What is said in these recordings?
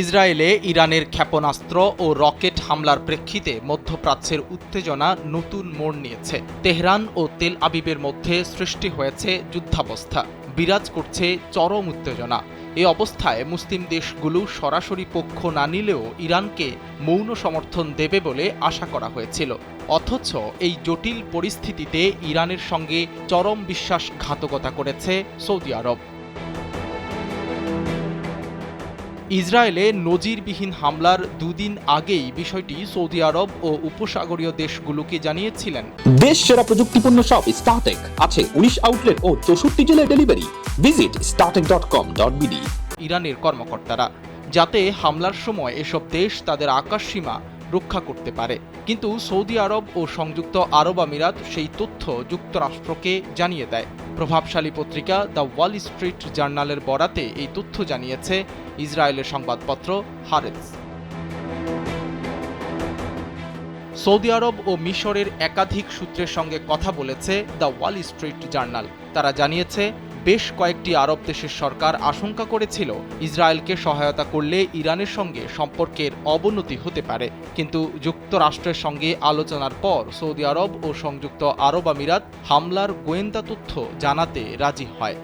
ইসরায়েলে ইরানের ক্ষেপণাস্ত্র ও রকেট হামলার প্রেক্ষিতে মধ্যপ্রাচ্যের উত্তেজনা নতুন মোড় নিয়েছে। তেহরান ও তেল আবিবের মধ্যে সৃষ্টি হয়েছে যুদ্ধাবস্থা। বিরাজ করছে চরম উত্তেজনা। এ অবস্থায় মুসলিম দেশগুলো সরাসরি পক্ষ না নিলেও ইরানকে মৌন সমর্থন দেবে বলে আশা করা হয়েছিল। অথচ এই জটিল পরিস্থিতিতে ইরানের সঙ্গে চরম বিশ্বাসঘাতকতা করেছে সৌদি আরব। ইসরায়েলে নজিরবিহীন হামলার দুদিন আগেই বিষয়টি সৌদি আরব ও উপসাগরীয় দেশগুলোকে জানিয়েছিলেন। দেশ সেরা প্রযুক্তিপূর্ণ সব স্টার্টেক আছে উনিশ আউটলেট ও চৌষট্টি জেলায় delivery visit Startech dot com dot BD ইরানের কর্মকর্তারা যাতে হামলার সময় এসব দেশ তাদের আকাশসীমা রক্ষা করতে পারে। কিন্তু সৌদি আরব ও সংযুক্ত আরব আমিরাত সেই তথ্য যুক্তরাষ্ট্রকে জানিয়ে দেয়। প্রভাবশালী পত্রিকা দ্য ওয়াল স্ট্রিট জার্নালের বরাতে এই তথ্য জানিয়েছে ইসরায়েলের সংবাদপত্র হারেস সৌদি আরব ও মিশরের একাধিক সূত্রের সঙ্গে কথা বলেছে দ্য ওয়াল স্ট্রিট জার্নাল। তারা জানিয়েছে বেশ কয়েকটি আরব দেশের সরকার আশঙ্কা করেছিল ইসরায়েলকে সহায়তা করলে ইরানের সঙ্গে সম্পর্কের অবনতি হতে পারে। কিন্তু যুক্তরাষ্ট্রের সঙ্গে আলোচনার পর সৌদি আরব ও সংযুক্ত আরব আমিরাত হামলার গোয়েন্দা তথ্য জানাতে রাজি হয়।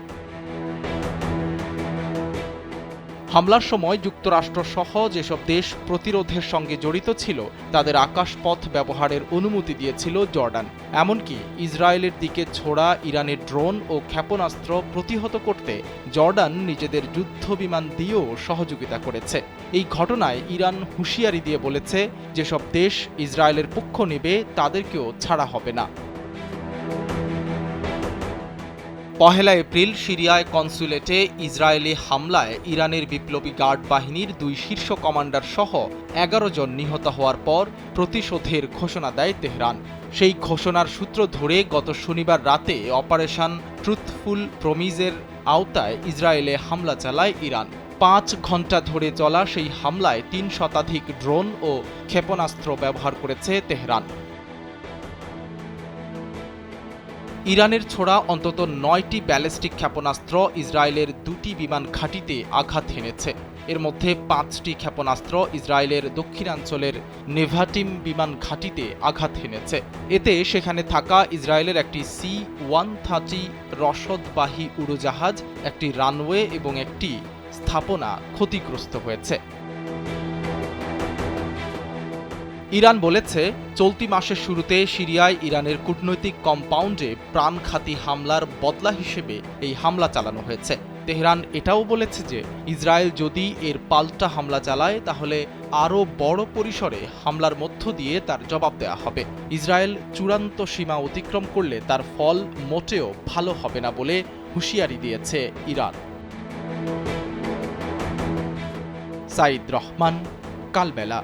হামলার সময় যুক্তরাষ্ট্র সহ যেসব দেশ প্রতিরোধের সঙ্গে জড়িত ছিল, তাদের আকাশপথ ব্যবহারের অনুমতি দিয়েছিল জর্ডান। এমনকি ইসরায়েলের দিকে ছোড়া ইরানের ড্রোন ও ক্ষেপণাস্ত্র প্রতিহত করতে জর্ডান নিজেদের যুদ্ধ বিমান দিয়েও সহযোগিতা করেছে। এই ঘটনায় ইরান হুঁশিয়ারি দিয়ে বলেছে, যেসব দেশ ইসরায়েলের পক্ষ নেবে, তাদেরকেও ছাড়া হবে না। পহেলা এপ্রিল সিরিয়ায় কনসুলেটে ইসরায়েলি হামলায় ইরানের বিপ্লবী গার্ড বাহিনীর দুই শীর্ষ কমান্ডার সহ এগারো জন নিহত হওয়ার পর প্রতিশোধের ঘোষণা দেয় তেহরান। সেই ঘোষণার সূত্র ধরে গত শনিবার রাতে অপারেশন ট্রুথফুল প্রমিজের আওতায় ইসরায়েলে হামলা চালায় ইরান। পাঁচ ঘণ্টা ধরে চলা সেই হামলায় তিন শতাধিক ড্রোন ও ক্ষেপণাস্ত্র ব্যবহার করেছে তেহরান। ইরানের ছোড়া অন্তত নয়টি ব্যালিস্টিক ক্ষেপণাস্ত্র ইসরায়েলের দুটি বিমান ঘাঁটিতে আঘাত হেনেছে। এর মধ্যে পাঁচটি ক্ষেপণাস্ত্র ইসরায়েলের দক্ষিণাঞ্চলের নেভাটিম বিমান ঘাঁটিতে আঘাত হেনেছে। এতে সেখানে থাকা ইসরায়েলের একটি সি ওয়ান থার্টি রসদবাহী উড়োজাহাজ, একটি রানওয়ে এবং একটি স্থাপনা ক্ষতিগ্রস্ত হয়েছে। ইরান বলেছে, চলতি মাসের শুরুতে সিরিয়ায় ইরানের কূটনৈতিক কম্পাউন্ডে প্রাণঘাতী হামলার বদলা হিসেবে এই হামলা চালানো হয়েছে। তেহরান এটাও বলেছে যে, ইসরায়েল যদি এর পাল্টা হামলা চালায়, তাহলে আরও বড় পরিসরে হামলার মধ্য দিয়ে তার জবাব দেওয়া হবে। ইসরায়েল চূড়ান্ত সীমা অতিক্রম করলে তার ফল মোটেও ভালো হবে না বলে হুঁশিয়ারি দিয়েছে ইরান। সাইদ রহমান, কালবেলা।